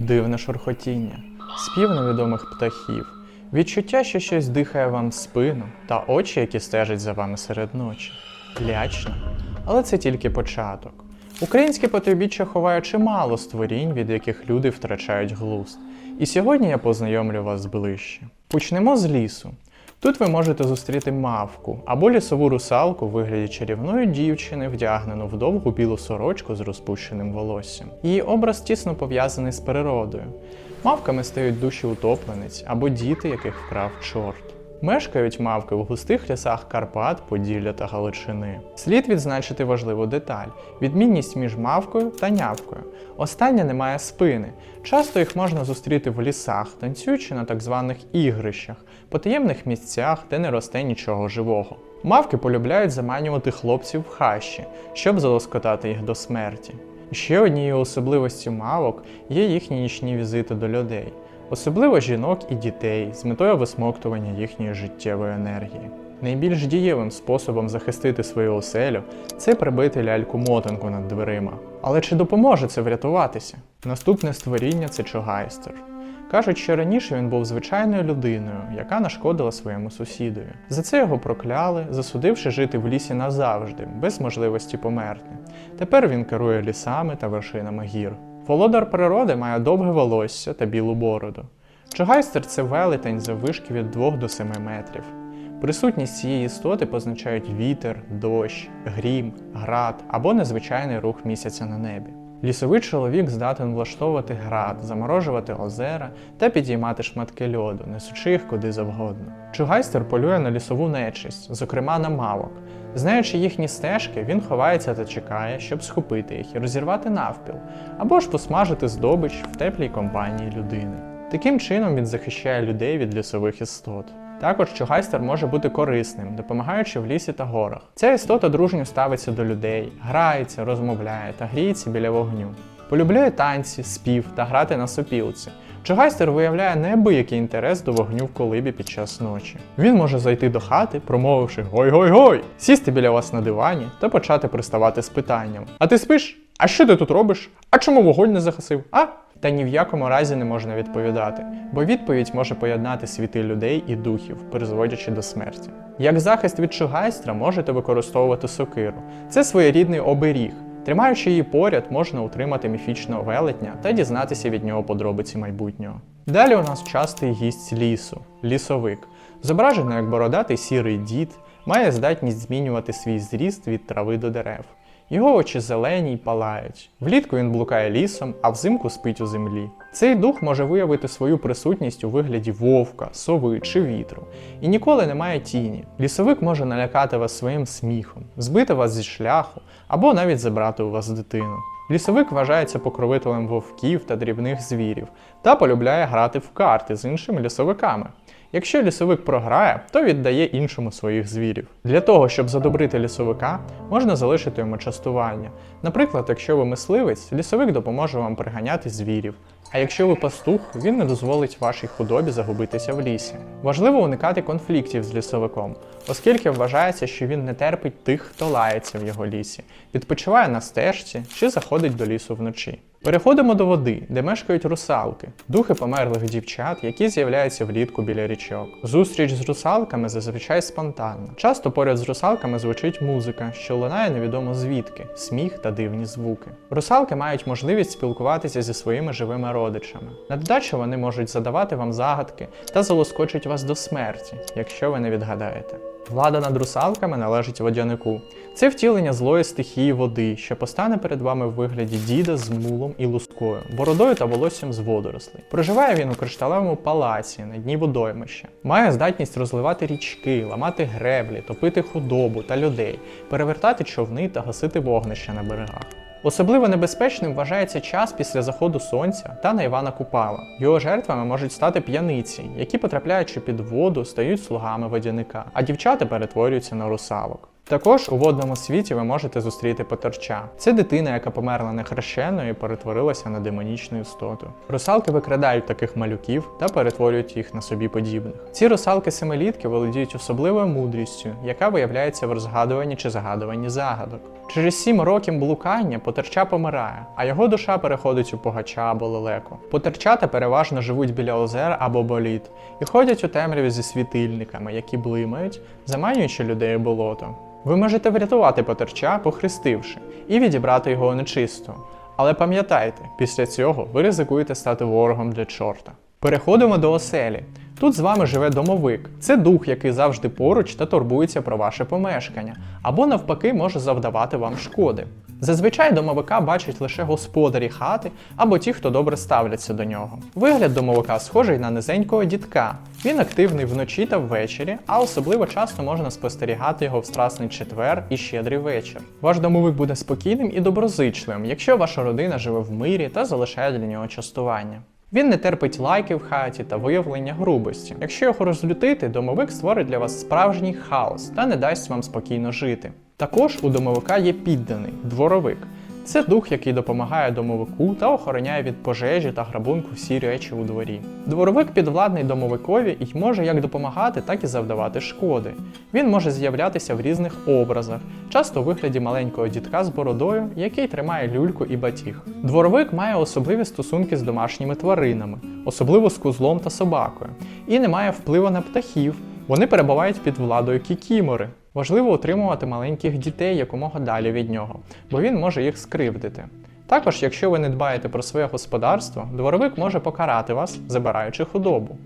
дивне шурхотіння, спів невідомих птахів, відчуття, що щось дихає вам в спину, та очі, які стежать за вами серед ночі. Лячно, але це тільки початок. Українське потойбіччя ховає чимало створінь, від яких люди втрачають глузд. І сьогодні я познайомлю вас ближче. Почнемо з лісу. Тут ви можете зустріти мавку або лісову русалку в вигляді чарівної дівчини, вдягнену в довгу білу сорочку з розпущеним волоссям. Її образ тісно пов'язаний з природою. Мавками стають душі утоплениць або діти, яких вкрав чорт. Мешкають мавки в густих лісах Карпат, Поділля та Галичини. Слід відзначити важливу деталь: відмінність між мавкою та нявкою. Остання не має спини. Часто їх можна зустріти в лісах, танцюючи на так званих ігрищах, потаємних місцях, де не росте нічого живого. Мавки полюбляють заманювати хлопців в хащі, щоб залоскотати їх до смерті. Ще однією особливостю мавок є їхні нічні візити до людей, особливо жінок і дітей, з метою висмоктування їхньої життєвої енергії. Найбільш дієвим способом захистити свою оселю це прибити ляльку-мотанку над дверима. Але чи допоможе це врятуватися? Наступне створіння це чогайстер. Кажуть, що раніше він був звичайною людиною, яка нашкодила своєму сусідові. За це його прокляли, засудивши жити в лісі назавжди, без можливості померти. Тепер він керує лісами та вершинами гір. Володар природи має довге волосся та білу бороду. Чогайстер це велетень заввишки від 2 до 7 метрів. Присутність цієї істоти позначають вітер, дощ, грім, град або незвичайний рух місяця на небі. Лісовий чоловік здатен влаштовувати град, заморожувати озера та підіймати шматки льоду, несучи їх куди завгодно. Чугайстер полює на лісову нечисть, зокрема на мавок. Знаючи їхні стежки, він ховається та чекає, щоб схопити їх і розірвати навпіл, або ж посмажити здобич в теплій компанії людини. Таким чином він захищає людей від лісових істот. Також чугайстер може бути корисним, допомагаючи в лісі та горах. Ця істота дружньо ставиться до людей, грається, розмовляє та гріється біля вогню. Полюбляє танці, спів та грати на сопілці. Чугайстер виявляє неабиякий інтерес до вогню в колибі під час ночі. Він може зайти до хати, промовивши гой-гой-гой, сісти біля вас на дивані та почати приставати з питанням: А ти спиш? А що ти тут робиш? А чому вогонь не загасив? А? Та ні в якому разі не можна відповідати, бо відповідь може поєднати світи людей і духів, призводячи до смерті. Як захист від чугайстра можете використовувати сокиру. Це своєрідний оберіг. Тримаючи її поряд, можна утримати міфічного велетня та дізнатися від нього подробиці майбутнього. Далі у нас частий гість лісу лісовик. Зображено як бородатий сірий дід, має здатність змінювати свій зріст від трави до дерев. Його очі зелені й палають. Влітку він блукає лісом, а взимку спить у землі. Цей дух може виявити свою присутність у вигляді вовка, сови чи вітру, і ніколи не має тіні. Лісовик може налякати вас своїм сміхом, збити вас зі шляху або навіть забрати у вас дитину. Лісовик вважається покровителем вовків та дрібних звірів та полюбляє грати в карти з іншими лісовиками. Якщо лісовик програє, то віддає іншому своїх звірів. Для того, щоб задобрити лісовика, можна залишити йому частування. Наприклад, якщо ви мисливець, лісовик допоможе вам приганяти звірів. А якщо ви пастух, він не дозволить вашій худобі загубитися в лісі. Важливо уникати конфліктів з лісовиком, оскільки вважається, що він не терпить тих, хто лається в його лісі, відпочиває на стежці чи заходить до лісу вночі. Переходимо до води, де мешкають русалки, духи померлих дівчат, які з'являються влітку біля річок. Зустріч з русалками зазвичай спонтанна. Часто поряд з русалками звучить музика, що лунає невідомо звідки, сміх та дивні звуки. Русалки мають можливість спілкуватися зі своїми живими родичами. На додачу вони можуть задавати вам загадки та залоскочуть вас до смерті, якщо ви не відгадаєте. Влада над русалками належить водянику. Це втілення злої стихії води, що постане перед вами в вигляді діда з мулом і лускою, бородою та волоссям з водорослей. Проживає він у кришталевому палаці на дні водоймища. Має здатність розливати річки, ламати греблі, топити худобу та людей, перевертати човни та гасити вогнища на берегах. Особливо небезпечним вважається час після заходу сонця та на Івана Купала. Його жертвами можуть стати п'яниці, які, потрапляючи під воду, стають слугами водяника, а дівчата перетворюються на русалок. Також у водному світі ви можете зустріти потерча. Це дитина, яка померла нехрещеною і перетворилася на демонічну істоту. Русалки викрадають таких малюків та перетворюють їх на собі подібних. Ці русалки семилітки володіють особливою мудрістю, яка виявляється в розгадуванні чи загадуванні загадок. Через сім років блукання потерча помирає, а його душа переходить у погача або лелеку. Потерчата переважно живуть біля озер або боліт і ходять у темряві зі світильниками, які блимають, заманюючи людей у болото. Ви можете врятувати потерча, похрестивши, і відібрати його нечисто. Але пам'ятайте, після цього ви ризикуєте стати ворогом для чорта. Переходимо до оселі. Тут з вами живе домовик. Це дух, який завжди поруч та турбується про ваше помешкання, або навпаки може завдавати вам шкоди. Зазвичай домовика бачать лише господарі хати або ті, хто добре ставляться до нього. Вигляд домовика схожий на низенького дітка. Він активний вночі та ввечері, а особливо часто можна спостерігати його в страсний четвер і щедрий вечір. Ваш домовик буде спокійним і доброзичливим, якщо ваша родина живе в мирі та залишає для нього частування. Він не терпить лайки в хаті та виявлення грубості. Якщо його розлютити, домовик створить для вас справжній хаос та не дасть вам спокійно жити. Також у домовика є підданий дворовик. Це дух, який допомагає домовику та охороняє від пожежі та грабунку всі речі у дворі. Дворовик підвладний домовикові і може як допомагати, так і завдавати шкоди. Він може з'являтися в різних образах, часто у вигляді маленького дітка з бородою, який тримає люльку і батіг. Дворовик має особливі стосунки з домашніми тваринами, особливо з кузлом та собакою, і не має впливу на птахів. Вони перебувають під владою кікімори. Важливо утримувати маленьких дітей якомога далі від нього, бо він може їх скривдити. Також, якщо ви не дбаєте про своє господарство, дворовик може покарати вас, забираючи худобу.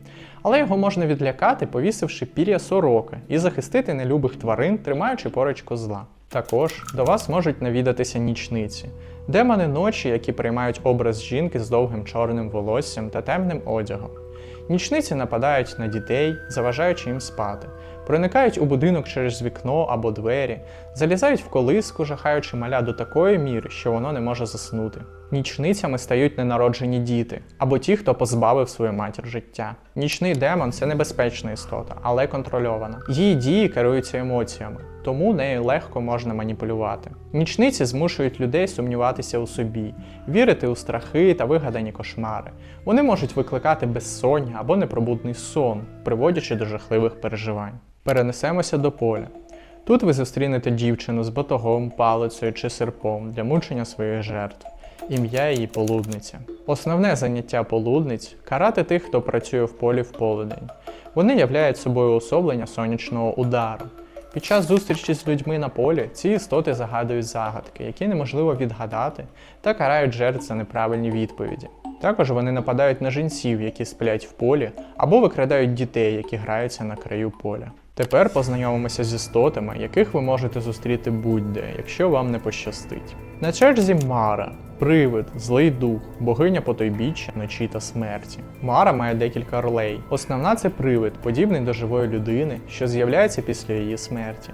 Але його можна відлякати, повісивши пір'я сороки і захистити нелюбих тварин, тримаючи поруч козла. Також до вас можуть навідатися нічниці, демони ночі, які приймають образ жінки з довгим чорним волоссям та темним одягом. Нічниці нападають на дітей, заважаючи їм спати, проникають у будинок через вікно або двері, залізають в колиску, жахаючи маля до такої міри, що воно не може заснути. Нічницями стають ненароджені діти або ті, хто позбавив свою матір життя. Нічний демон це небезпечна істота, але контрольована. Її дії керуються емоціями, тому нею легко можна маніпулювати. Нічниці змушують людей сумніватися у собі, вірити у страхи та вигадані кошмари. Вони можуть викликати безсоння або непробудний сон, приводячи до жахливих переживань. Перенесемося до поля. Тут ви зустрінете дівчину з батогом, палицею чи серпом для мучення своїх жертв. Ім'я її полудниця. Основне заняття полудниць карати тих, хто працює в полі в полудень. Вони являють собою особлення сонячного удару. Під час зустрічі з людьми на полі ці істоти загадують загадки, які неможливо відгадати, та карають жертв за неправильні відповіді. Також вони нападають на жінців, які сплять в полі, або викрадають дітей, які граються на краю поля. Тепер познайомимося з істотами, яких ви можете зустріти будь-де, якщо вам не пощастить. На черзі Мара, привид, злий дух, богиня потойбіччя, ночі та смерті. Мара має декілька ролей. Основна це привид, подібний до живої людини, що з'являється після її смерті.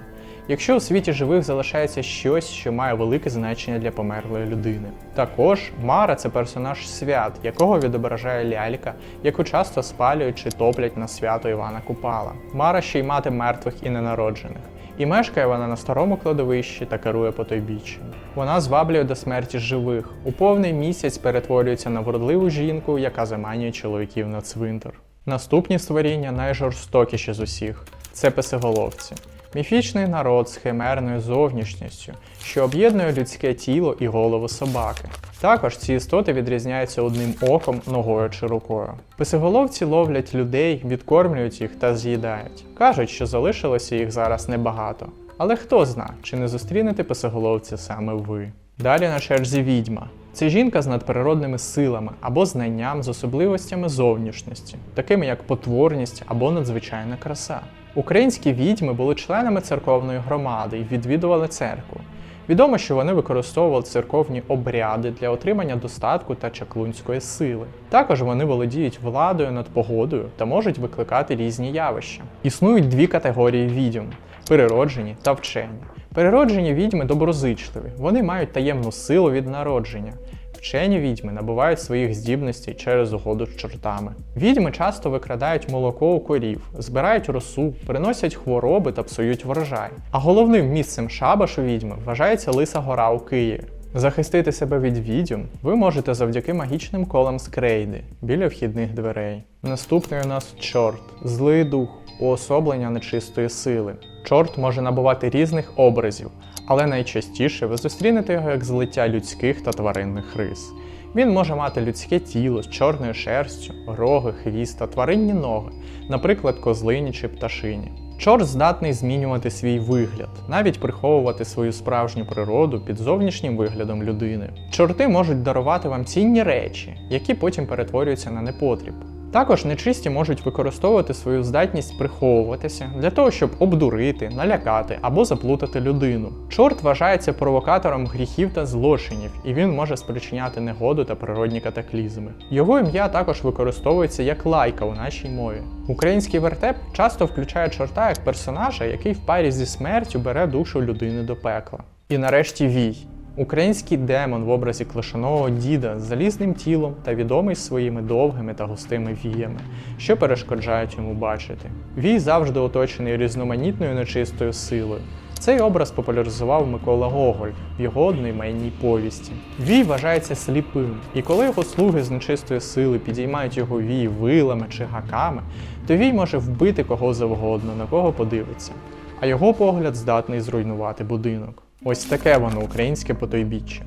Якщо у світі живих залишається щось, що має велике значення для померлої людини. Також Мара це персонаж свят, якого відображає лялька, яку часто спалюють чи топлять на свято Івана Купала. Мара ще й мати мертвих і ненароджених. І мешкає вона на старому кладовищі та керує потойбіччям. Вона зваблює до смерті живих. У повний місяць перетворюється на вродливу жінку, яка заманює чоловіків на цвинтар. Наступні створіння найжорстокіші з усіх це писиголовці. Міфічний народ з химерною зовнішністю, що об'єднує людське тіло і голову собаки. Також ці істоти відрізняються одним оком, ногою чи рукою. Писиголовці ловлять людей, відкормлюють їх та з'їдають. Кажуть, що залишилося їх зараз небагато. Але хто зна, чи не зустрінете писиголовці саме ви. Далі на черзі відьма. Це жінка з надприродними силами або знанням з особливостями зовнішності, такими як потворність або надзвичайна краса. Українські відьми були членами церковної громади і відвідували церкву. Відомо, що вони використовували церковні обряди для отримання достатку та чаклунської сили. Також вони володіють владою над погодою та можуть викликати різні явища. Існують дві категорії відьом природжені та вчені. Перероджені відьми доброзичливі, вони мають таємну силу від народження. Вчені відьми набувають своїх здібностей через угоду з чортами. Відьми часто викрадають молоко у корів, збирають росу, приносять хвороби та псують врожай. А головним місцем шабашу відьми вважається Лиса Гора у Києві. Захистити себе від відьом ви можете завдяки магічним колам з крейди біля вхідних дверей. Наступний у нас чорт, злий дух, уособлення нечистої сили. Чорт може набувати різних образів, але найчастіше ви зустрінете його як злиття людських та тваринних рис. Він може мати людське тіло з чорною шерстю, роги, хвіст та тваринні ноги, наприклад, козлині чи пташині. Чорт здатний змінювати свій вигляд, навіть приховувати свою справжню природу під зовнішнім виглядом людини. Чорти можуть дарувати вам цінні речі, які потім перетворюються на непотріб. Також нечисті можуть використовувати свою здатність приховуватися для того, щоб обдурити, налякати або заплутати людину. Чорт вважається провокатором гріхів та злочинів, і він може спричиняти негоду та природні катаклізми. Його ім'я також використовується як лайка у нашій мові. Український вертеп часто включає чорта як персонажа, який в парі зі смертю бере душу людини до пекла. І нарешті вій. Український демон в образі клашаного діда з залізним тілом та відомий своїми довгими та густими віями, що перешкоджають йому бачити. Вій завжди оточений різноманітною нечистою силою. Цей образ популяризував Микола Гоголь в його одноіменній повісті. Вій вважається сліпим, і коли його слуги з нечистої сили підіймають його вій вилами чи гаками, то вій може вбити кого завгодно, на кого подивиться, а його погляд здатний зруйнувати будинок. Ось таке воно українське потойбіччя.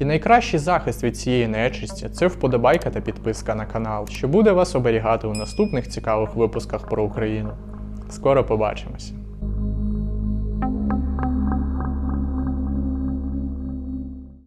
І найкращий захист від цієї нечисті це вподобайка та підписка на канал, що буде вас оберігати у наступних цікавих випусках про Україну. Скоро побачимося!